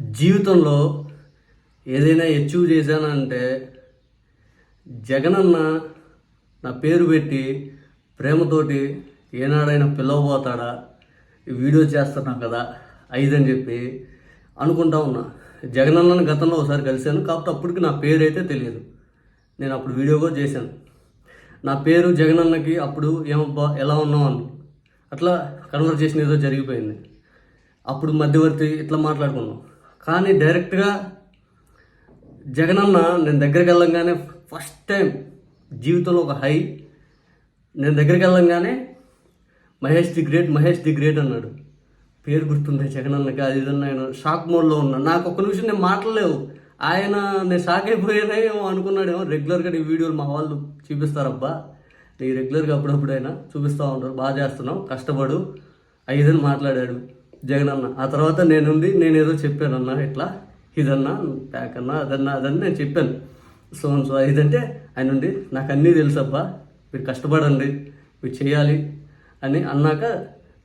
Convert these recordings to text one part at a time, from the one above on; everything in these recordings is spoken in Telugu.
జీవితంలో ఏదైనా అచీవ్ చేశానంటే జగనన్న నా పేరు పెట్టి ప్రేమతోటి ఏనాడైనా పిలవబోతాడా? వీడియో చేస్తున్నాం కదా ఐదని చెప్పి అనుకుంటా ఉన్నా. జగనన్నను గతంలో ఒకసారి కలిశాను కాకపోతే అప్పటికి నా పేరు అయితే తెలియదు. నేను అప్పుడు వీడియో కూడా చేశాను. నా పేరు జగనన్నకి అప్పుడు ఏమబ్బా ఎలా ఉన్నావు అని అట్లా కన్వర్జేషన్ ఏదో జరిగిపోయింది. అప్పుడు మధ్యవర్తి ఇట్లా మాట్లాడుకున్నాం. కానీ డైరెక్ట్గా జగనన్న నేను దగ్గరికి వెళ్ళంగానే ఫస్ట్ టైం జీవితంలో ఒక హై. నేను దగ్గరికి వెళ్ళంగానే Mahesh the great Mahesh the great అన్నాడు. పేరు గుర్తుంది జగనన్నకి? అది ఇదన్న ఆయన షాక్ మోడ్లో ఉన్నాను నాకు ఒక్క నిమిషం నేను మాట్లాడలేవు. ఆయన నేను షాక్ అయిపోయానేమో అనుకున్నాడేమో. రెగ్యులర్గా నీ వీడియోలు మా వాళ్ళు చూపిస్తారబ్బా. నీ రెగ్యులర్గా అప్పుడప్పుడైనా చూపిస్తూ ఉంటారు. బాగా చేస్తున్నావు. కష్టపడు. ఐదని మాట్లాడాడు. జగన్ అన్న ఆ తర్వాత నేనుండి నేను ఏదో చెప్పాను అన్న ఇట్లా ఇదన్నా ప్యాక్ అన్నా అదన్నా అదన్నా నేను చెప్పాను. సో సో ఇదంటే ఆయన ఉండి నాకు అన్నీ తెలుసబ్బా మీరు కష్టపడండి మీరు చేయాలి అని అన్నాక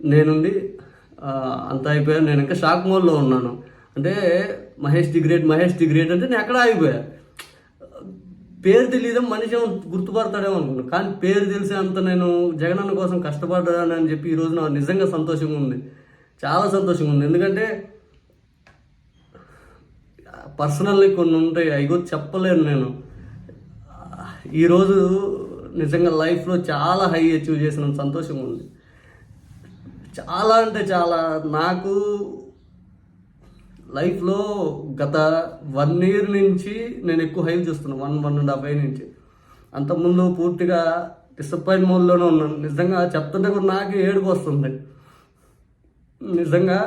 నేనుండి ఆ, అంతా అయిపోయాను. నేను ఇంకా షాక్ మోడ్లో ఉన్నాను. అంటే Mahesh the great Mahesh the great అంటే నేను ఎక్కడ ఆగిపోయా. పేరు తెలియదు మనిషి ఏమో గుర్తుపడతాడేమో అనుకున్నాను కానీ పేరు తెలిసే అంత నేను జగనన్న కోసం కష్టపడ్డాను అని చెప్పి ఈరోజు నా నిజంగా సంతోషంగా ఉంది. చాలా సంతోషంగా ఉంది ఎందుకంటే పర్సనల్లీ కొన్ని ఉంటాయి అవి కూడా చెప్పలేను నేను. ఈరోజు నిజంగా లైఫ్లో చాలా హై అచీవ్ చేసిన సంతోషంగా ఉంది చాలా అంటే చాలా. నాకు లైఫ్లో గత వన్ ఇయర్ నుంచి నేను ఎక్కువ హై చూస్తున్నాను one one and half year నుంచి. అంతకుముందు పూర్తిగా డిసప్పాయింట్ మోడ్లోనే ఉన్నాను. నిజంగా చెప్తుంటే కూడా నాకు ఏడుపు వస్తుంది. నిజంగా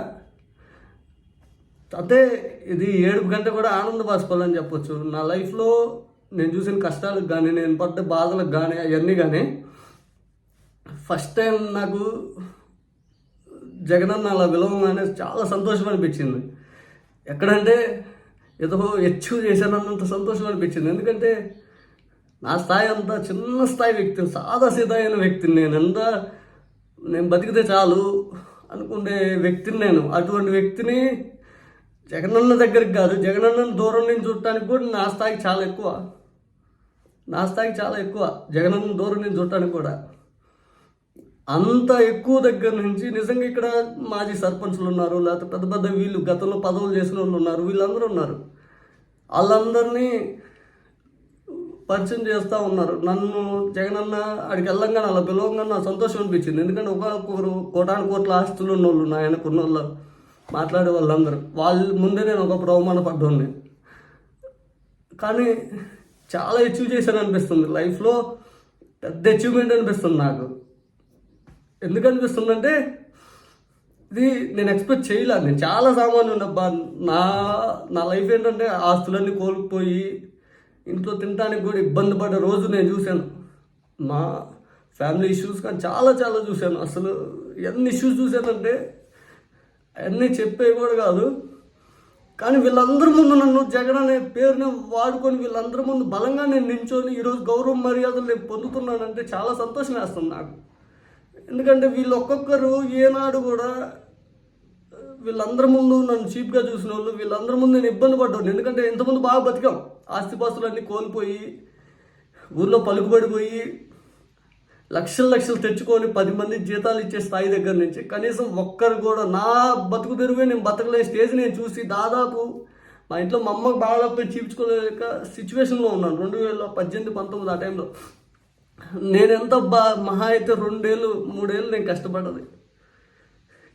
అదే ఇది ఏడుపు కంటే కూడా ఆనంద బాష్పాలని చెప్పొచ్చు. నా లైఫ్లో నేను చూసిన కష్టాలకు కానీ నేను పడ్డ బాధలకు కానీ అవన్నీ కానీ ఫస్ట్ టైం నాకు జగనన్న అలా అనేది చాలా సంతోషం అనిపించింది. ఎక్కడంటే ఏదో అచీవ్ చేశానన్నంత సంతోషం అనిపించింది. ఎందుకంటే నా స్థాయి అంతా చిన్న స్థాయి వ్యక్తిని సాదా సీదా అయిన వ్యక్తిని నేను ఎంత నేను బతికితే చాలు. అనుకునే వ్యక్తిని నేను. అటువంటి వ్యక్తిని జగనన్న దగ్గరికి కాదు జగనన్నను దూరం నుంచి చూడటానికి కూడా నా స్థాయికి చాలా ఎక్కువ. నా స్థాయికి చాలా ఎక్కువ జగనన్న దూరం నుంచి చూడటానికి కూడా. అంత ఎక్కువ దగ్గర నుంచి నిజంగా ఇక్కడ మాజీ సర్పంచ్లు ఉన్నారు లేకపోతే పెద్ద పెద్ద వీళ్ళు గతంలో పదవులు చేసిన వాళ్ళు ఉన్నారు వీళ్ళందరూ ఉన్నారు. వాళ్ళందరినీ పరిచయం చేస్తూ ఉన్నారు. నన్ను జగనన్న అడిగి వెళ్ళంగానే అలా పిలవంగానే నాకు సంతోషం అనిపించింది. ఎందుకంటే ఒకరు కోటాను కోట్ల ఆస్తులు ఉన్న వాళ్ళు ఆయనకు ఉన్న వాళ్ళు మాట్లాడే వాళ్ళందరూ. వాళ్ళ ముందే నేను ఒకప్పుడు అవమానపడ్డాను కానీ చాలా అచీవ్ చేశాను అనిపిస్తుంది లైఫ్లో పెద్ద అచీవ్మెంట్ అనిపిస్తుంది నాకు. ఎందుకు అనిపిస్తుందంటే ఇది నేను ఎక్స్పెక్ట్ చేయలేదు నేను చాలా సామాన్లు ఉండబ్బా నా నా లైఫ్ ఏంటంటే ఆస్తులన్నీ కోల్పోయి ఇంట్లో తినడానికి కూడా ఇబ్బంది పడ్డ రోజు నేను చూశాను. మా ఫ్యామిలీ ఇష్యూస్ కానీ చాలా చాలా చూశాను. అసలు ఎన్ని ఇష్యూస్ చూశానంటే అవన్నీ చెప్పేవి కూడా కాదు. కానీ వీళ్ళందరి ముందు నన్ను జగన్ అనే పేరుని వాడుకొని వీళ్ళందరి ముందు బలంగా నేను నించొని ఈరోజు గౌరవ మర్యాదలు నేను పొందుతున్నానంటే చాలా సంతోషం వేస్తుంది నాకు. ఎందుకంటే వీళ్ళు ఒక్కొక్కరు ఏనాడు కూడా వీళ్ళందరి ముందు నన్ను చీప్గా చూసిన వాళ్ళు వీళ్ళందరి ముందు నేను ఇబ్బంది పడ్డాను ఎందుకంటే ఇంతకుముందు బాగా బతికాం. ఆస్తిపాస్తులన్నీ కోల్పోయి ఊర్లో పలుకుబడిపోయి లక్షలు లక్షలు తెచ్చుకొని పది మంది జీతాలు ఇచ్చే స్థాయి దగ్గర నుంచి కనీసం ఒక్కరు కూడా నా బతుకు తెరువే నేను బతకలేని స్టేజ్ నేను చూసి దాదాపు మా ఇంట్లో మా అమ్మకు బాగా చీపించుకోలేక సిచ్యువేషన్లో ఉన్నాను. రెండు వేల పద్దెనిమిది పంతొమ్మిది ఆ టైంలో. నేను ఎంత బా మహా అయితే రెండేళ్ళు మూడేళ్ళు నేను కష్టపడ్డది.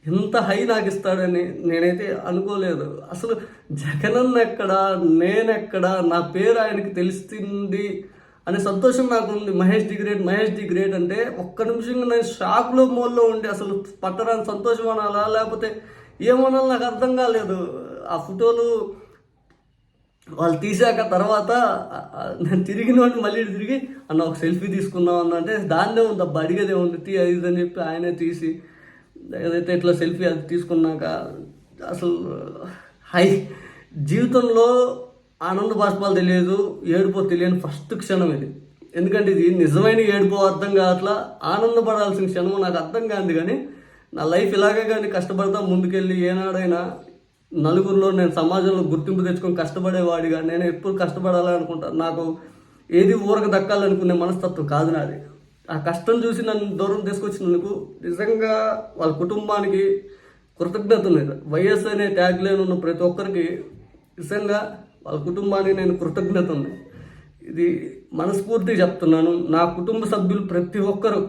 ఇంత హై నాకు ఇస్తాడని నేనైతే అనుకోలేదు. అసలు జగనన్న ఎక్కడ నేనెక్కడ నా పేరు ఆయనకి తెలిసింది అనే సంతోషం నాకు ఉంది Mahesh the great Mahesh the great అంటే ఒక్క నిమిషం నేను షాక్లో మోల్లో ఉండి అసలు పట్టరాని సంతోషం అనాలా? లేకపోతే ఏమనాలి నాకు అర్థం కాలేదు. ఆ ఫోటోలు వాళ్ళు తీసాక తర్వాత నేను తిరిగిన వాడిని మళ్ళీ తిరిగి అన్న ఒక సెల్ఫీ తీసుకుందాం అన్న అంటే దాన్నే ఉంది అబ్బా అడిగేదే ఉంది తీ అది అని చెప్పి ఆయనే తీసి ఏదైతే ఇట్లా సెల్ఫీ అది తీసుకున్నాక అసలు హై జీవితంలో ఆనంద బాష్పాలు తెలియదు ఏడుపో తెలియని ఫస్ట్ క్షణం ఇది. ఎందుకంటే ఇది నిజమైన ఏడుపో అర్థం కావట్లా ఆనందపడాల్సిన క్షణం నాకు అర్థం కాదు కానీ నా లైఫ్ ఇలాగే కానీ కష్టపడతా ముందుకెళ్ళి ఏనాడైనా నలుగురిలో నేను సమాజంలో గుర్తింపు తెచ్చుకొని కష్టపడేవాడిగా నేను ఎప్పుడు కష్టపడాలనుకుంటాను నాకు ఏది ఊరకు దక్కాలనుకునే మనస్తత్వం కాదు నాది. ఆ కష్టం చూసి నన్ను దూరం తీసుకొచ్చినందుకు నిజంగా వాళ్ళ కుటుంబానికి కృతజ్ఞత ఉంది వైఎస్ అనే ట్యాగ్ లైన్ ఉన్న ప్రతి ఒక్కరికి నిజంగా వాళ్ళ కుటుంబానికి నేను కృతజ్ఞత ఉంది ఇది మనస్ఫూర్తిగా చెప్తున్నాను. నా కుటుంబ సభ్యులు ప్రతి ఒక్కరు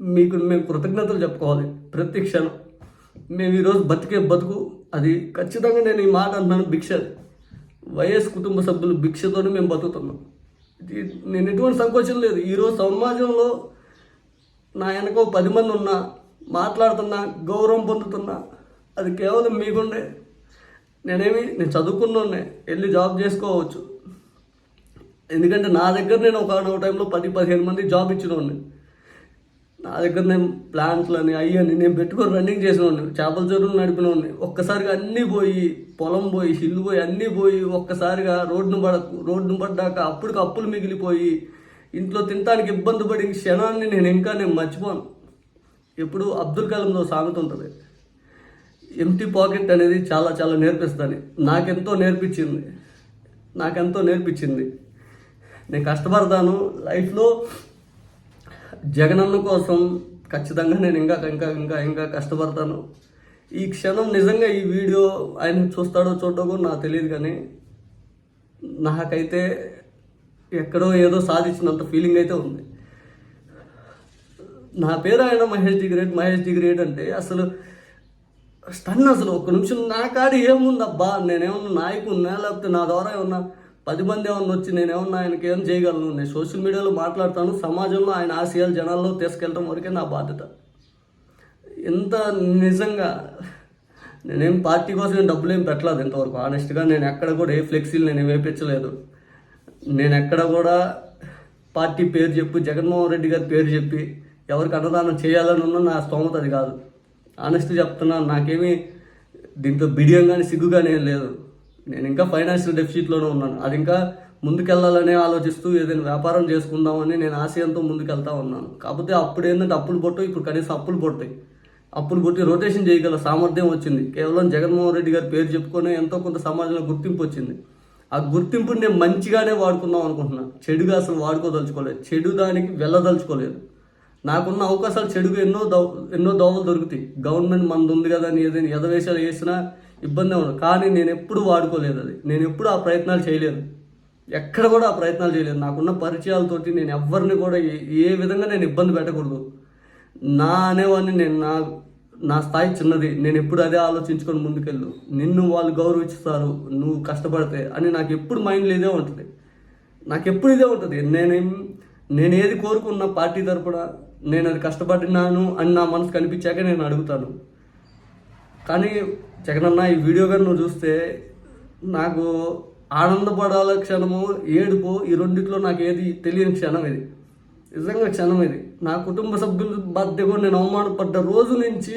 మీకు మేము కృతజ్ఞతలు చెప్పుకోవాలి. ప్రతి క్షణం. మేము ఈరోజు బతికే బతుకు అది ఖచ్చితంగా నేను ఈ మాట అన్నాను భిక్ష. వైఎస్ కుటుంబ సభ్యులు భిక్షతోనే మేము బతుకుతున్నాం. నేను ఎటువంటి సంకోచం లేదు. ఈరోజు సమాజంలో నా వెనక పది మంది ఉన్నా మాట్లాడుతున్నా గౌరవం పొందుతున్నా అది కేవలం మీకుండే. నేనేమి నేను చదువుకున్నోనే వెళ్ళి జాబ్ చేసుకోవచ్చు. ఎందుకంటే నా దగ్గర నేను ఒక టైంలో పది పదిహేను మంది జాబ్ ఇచ్చినోడిని. నా దగ్గర నేను ప్లాంట్లని అయ్యని నేను పెట్టుకొని రన్నింగ్ చేసినోడిని చేపల చెరువులు నడిపినోడిని. ఒక్కసారిగా అన్నీ పోయి పొలం పోయి హిల్లు పోయి అన్నీ పోయి ఒక్కసారిగా రోడ్డును పడ రోడ్డును పడ్డాక అప్పటికి అప్పులు మిగిలిపోయి ఇంట్లో తినడానికి ఇబ్బంది పడిన క్షణాన్ని నేను ఇంకా నేను మర్చిపోను. ఎప్పుడు అబ్దుల్ కలాంలో సామెత ఉంటుంది. ఎంటీ పాకెట్ అనేది చాలా చాలా నేర్పిస్తుంది. నాకెంతో నేర్పించింది. నాకెంతో నేర్పించింది. నేను కష్టపడతాను. లైఫ్లో జగనన్న కోసం ఖచ్చితంగా నేను ఇంకా ఇంకా ఇంకా ఇంకా కష్టపడతాను. ఈ క్షణం నిజంగా ఈ వీడియో ఆయన చూస్తాడో చూడకో కూడా నాకు తెలియదు కానీ నాకైతే ఎక్కడో ఏదో సాధించినంత ఫీలింగ్ అయితే ఉంది. నా పేరు ఆయన Mahesh the great. Mahesh the great అంటే అసలు స్టన్ అసలు ఒక నిమిషం నా కాడ ఏముందబ్బా? నేనేమన్నా నాయకున్నా లేకపోతే నా ద్వారా ఏమన్నా పది మంది ఏమన్నా వచ్చి నేనేమన్నా ఆయనకి ఏం చేయగలను? నేను సోషల్ మీడియాలో మాట్లాడతాను సమాజంలో ఆయన ఆశయాలు జనాల్లో తీసుకెళ్ళడం వరకే నా బాధ్యత. ఎంత నిజంగా? నేనేం పార్టీ కోసం డబ్బులు ఏం పెట్టలేదు ఇంతవరకు. ఆనెస్ట్గా నేను ఎక్కడ కూడా ఏ ఫ్లెక్సీలు నేను వేపించలేదు. నేను ఎక్కడ కూడా పార్టీ పేరు చెప్పి జగన్మోహన్ రెడ్డి గారి పేరు చెప్పి ఎవరికి అన్నదానం చేయాలని ఉన్న నా స్తోమత అది కాదు. ఆనెస్ట్ చెప్తున్నాను నాకేమీ దీంతో బిడియం కానీ సిగ్గు కానీ ఏం లేదు. నేను ఇంకా ఫైనాన్షియల్ డెఫిసిట్లోనే ఉన్నాను. అది ఇంకా ముందుకెళ్ళాలనే ఆలోచిస్తూ ఏదైనా వ్యాపారం చేసుకుందామని నేను ఆశయంతో ముందుకెళ్తా ఉన్నాను. కాకపోతే అప్పుడు ఏంటంటే అప్పులు పొట్టు ఇప్పుడు కనీసం అప్పులు పొట్టాయి అప్పులు కొట్టి రొటేషన్ చేయగల సామర్థ్యం వచ్చింది. కేవలం జగన్మోహన్ రెడ్డి గారి పేరు చెప్పుకొని ఎంతో కొంత సమాజంలో గుర్తింపు వచ్చింది. ఆ గుర్తింపుని నేను మంచిగానే వాడుకుందాం అనుకుంటున్నా. చెడుగా అసలు వాడుకోదలుచుకోలేదు. చెడు దానికి వెళ్ళదలుచుకోలేదు. నాకున్న అవకాశాలు చెడుగా ఎన్నో దవ ఎన్నో దోవలు దొరుకుతాయి. గవర్నమెంట్ మనది ఉంది కదా అని ఏదైనా ఎదవేశాలు వేసినా ఇబ్బంది ఉండదు. కానీ నేను ఎప్పుడు వాడుకోలేదు అది. నేను ఎప్పుడు ఆ ప్రయత్నాలు చేయలేదు. ఎక్కడ కూడా ఆ ప్రయత్నాలు చేయలేదు. నాకున్న పరిచయాలతోటి నేను ఎవరిని కూడా ఏ విధంగా నేను ఇబ్బంది పెట్టకూడదు. నా అనేవాడిని నేను నా నా స్థాయి చిన్నది. నేను ఎప్పుడు అదే ఆలోచించుకొని ముందుకెళ్ళు. నిన్ను వాళ్ళు గౌరవిస్తారు. నువ్వు కష్టపడితే అని నాకు ఎప్పుడు మైండ్లో ఇదే ఉంటుంది. నాకు ఎప్పుడు ఇదే ఉంటుంది. నేనేం నేను ఏది కోరుకున్న పార్టీ తరపున నేను అది కష్టపడినాను అని నా మనసు కనిపించాక నేను అడుగుతాను. కానీ జగనన్న ఈ వీడియో కానీ నువ్వు చూస్తే నాకు ఆనందపడాల క్షణము ఏడుపు ఈ రెండిట్లో నాకు ఏది తెలియని క్షణం ఇది. నిజంగా క్షణం ఇది. నా కుటుంబ సభ్యుల మధ్య కూడా నేను అవమానపడ్డ రోజు నుంచి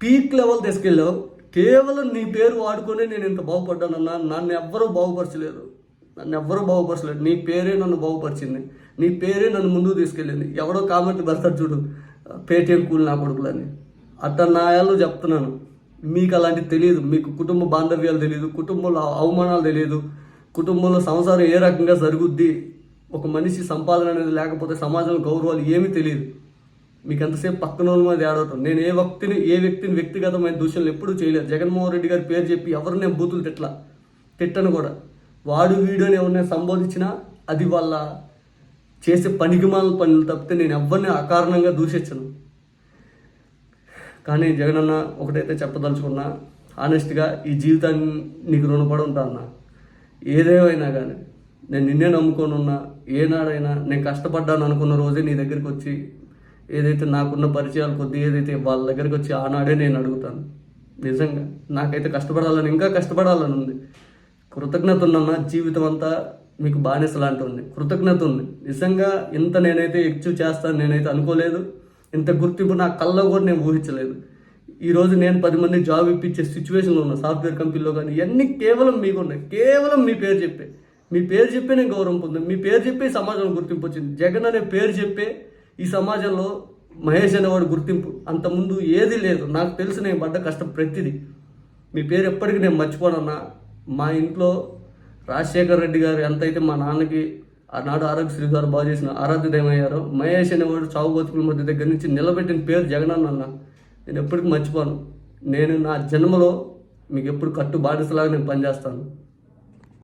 పీక్ లెవెల్ తీసుకెళ్ళావు. కేవలం నీ పేరు వాడుకొని నేను ఇంత బాగుపడ్డానన్నా నన్ను ఎవ్వరూ బాగుపరచలేదు. నన్ను ఎవ్వరూ బాగుపరచలేదు. నీ పేరే నన్ను బాగుపరిచింది. నీ పేరే నన్ను ముందుకు తీసుకెళ్ళింది. ఎవడో కామెంట్ పెడతారు చూడు పేటీఎం కూలి నా కొడుకులని. అట్ట నాయాలు చెప్తున్నాను. మీకు అలాంటివి తెలియదు. మీకు కుటుంబ బాంధవ్యాలు తెలియదు. కుటుంబంలో అవమానాలు తెలియదు. కుటుంబంలో సంసారం ఏ రకంగా జరుగుద్ది? ఒక మనిషి సంపాదన అనేది లేకపోతే సమాజంలో గౌరవాలు ఏమీ తెలియదు. మీకు ఎంతసేపు పక్కన మీద ఏడవటం నేను ఏ వ్యక్తిని ఏ వ్యక్తిని వ్యక్తిగతమైన దూషణలు ఎప్పుడూ చేయలేదు. జగన్మోహన్ రెడ్డి గారి పేరు చెప్పి ఎవరు నేను బూతులు తిట్లా తిట్టను కూడా. వాడు వీడియోని ఎవరిని సంబోధించినా అది వాళ్ళ చేసే పనికిమాల పనులు తప్పితే నేను ఎవరిని అకారణంగా దూషించను. కానీ జగనన్న ఒకటైతే చెప్పదలుచుకున్నా ఆనెస్ట్గా ఈ జీవితాన్ని నీకు రుణపడి ఉంటా అన్న. ఏదేమైనా కానీ నేను నిన్నే నమ్ముకొని ఉన్నా ఏనాడైనా నేను కష్టపడ్డాను అనుకున్న రోజే నీ దగ్గరికి వచ్చి ఏదైతే నాకున్న పరిచయాలు కొద్ది ఏదైతే వాళ్ళ దగ్గరికి వచ్చి ఆనాడే నేను అడుగుతాను. నిజంగా నాకైతే కష్టపడాలని ఇంకా కష్టపడాలని ఉంది. కృతజ్ఞత ఉందన్న జీవితం అంతా మీకు బానిస లాంటి ఉంది. కృతజ్ఞత ఉంది. నిజంగా ఇంత నేనైతే ఎక్చూ చేస్తాను నేనైతే అనుకోలేదు. ఇంత గుర్తింపు నా కళ్ళలో కూడా నేను ఊహించలేదు. ఈరోజు నేను పది మంది జాబ్ ఇప్పించే సిచ్యువేషన్లో ఉన్నా సాఫ్ట్వేర్ కంపెనీలో కానీ ఇవన్నీ కేవలం మీకు ఉన్నాయి కేవలం మీ పేరు చెప్పే. మీ పేరు చెప్పే నేను గౌరవం పొందాను మీ పేరు చెప్పే సమాజంలో గుర్తింపు వచ్చింది. జగన్ అనే పేరు చెప్పే ఈ సమాజంలో మహేష్ అనేవాడు గుర్తింపు. అంతకుముందు ఏది లేదు. నాకు తెలుసు నేను పడ్డ కష్టం ప్రతిదీ. మీ పేరు ఎప్పటికీ నేను మర్చిపోనన్నా. మా ఇంట్లో రాజశేఖర్ రెడ్డి గారు ఎంతైతే మా నాన్నకి ఆనాడు ఆరోగ్యశ్రీ ద్వారా బాగా చేసిన ఆరాధ్యమయ్యారో మహేష్ అనేవాడు చావు బతుకుల మధ్య దగ్గర నుంచి నిలబెట్టిన పేరు జగనన్న అన్న నేను ఎప్పటికీ మర్చిపోను. నేను నా జన్మలో మీకు ఎప్పుడు కట్టు బానిసలాగా నేను పనిచేస్తాను.